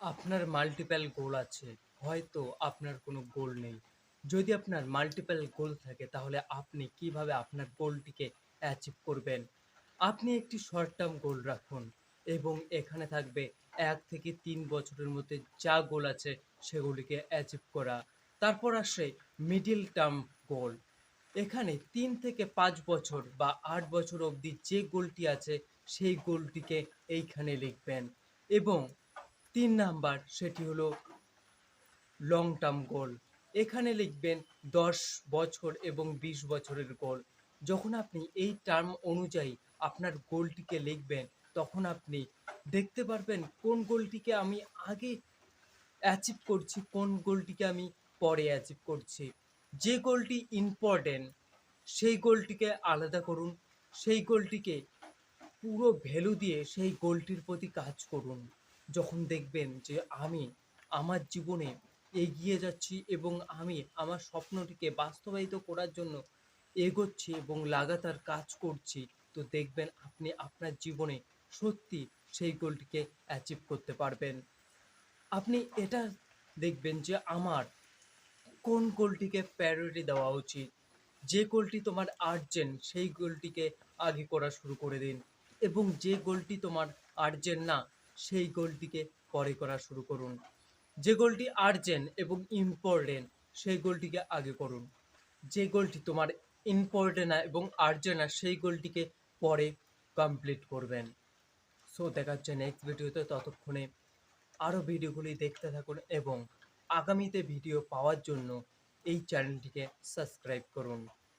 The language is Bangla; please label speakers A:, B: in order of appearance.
A: আপনার মাল্টিপ্যাল গোল আছে, হয়তো আপনার কোনো গোল নেই। যদি আপনার মাল্টিপ্যাল গোল থাকে, তাহলে আপনি কীভাবে আপনার গোলটিকে অ্যাচিভ করবেন? আপনি একটি শর্ট টার্ম গোল রাখুন এবং এখানে থাকবে এক থেকে তিন বছরের মধ্যে যা গোল আছে, সেগুলিকে অ্যাচিভ করা। তারপর আসে মিডিল টার্ম গোল এখানে তিন থেকে পাঁচ বছর বা আট বছর অবধি যে গোলটি আছে, সেই গোলটিকে এইখানে লিখবেন এবং তিন নাম্বার, সেটি হলো লং টার্ম গোল এখানে লিখবেন দশ বছর এবং বিশ বছরের গোল যখন আপনি এই টার্ম অনুযায়ী আপনার গোলটিকে লিখবেন, তখন আপনি দেখতে পারবেন কোন গোলটিকে আমি আগে অ্যাচিভ করছি, কোন গোলটিকে আমি পরে অ্যাচিভ করছি। যে গোলটি ইম্পর্টেন্ট সেই গোলটিকে আলাদা করুন, সেই গোলটিকে পুরো ভ্যালু দিয়ে সেই গোলটির প্রতি কাজ করুন। যখন দেখবেন যে আমি আমার জীবনে এগিয়ে যাচ্ছি এবং আমি আমার স্বপ্নটিকে বাস্তবায়িত করার জন্য এগোচ্ছি এবং লাগাতার কাজ করছি, তো দেখবেন আপনি আপনার জীবনে সত্যি সেই গোলটিকে অ্যাচিভ করতে পারবেন। আপনি এটা দেখবেন যে আমার কোন গোলটিকে প্রায়োরিটি দেওয়া উচিত? যে গোলটি তোমার আর্জেন্ট সেই গোলটিকে আগে করা শুরু করে দিন এবং যে গোলটি তোমার আর্জেন্ট না সেই গোলটিকে পরে করা শুরু করুন। যে গোলটি আর্জেন্ট এবং ইম্পর্টেন্ট, সেই গোলটিকে আগে করুন। যে গোলটি তোমার ইম্পর্টেন্ট না এবং আর্জেন্ট না সেই গোলটিকে পরে কমপ্লিট করবেন। সো দেখা হচ্ছে নেক্সট ভিডিওতে। ততক্ষণে আরও ভিডিওগুলি দেখতে থাকুন এবং আগামীতে ভিডিও পাওয়ার জন্য এই চ্যানেলটিকে সাবস্ক্রাইব করুন।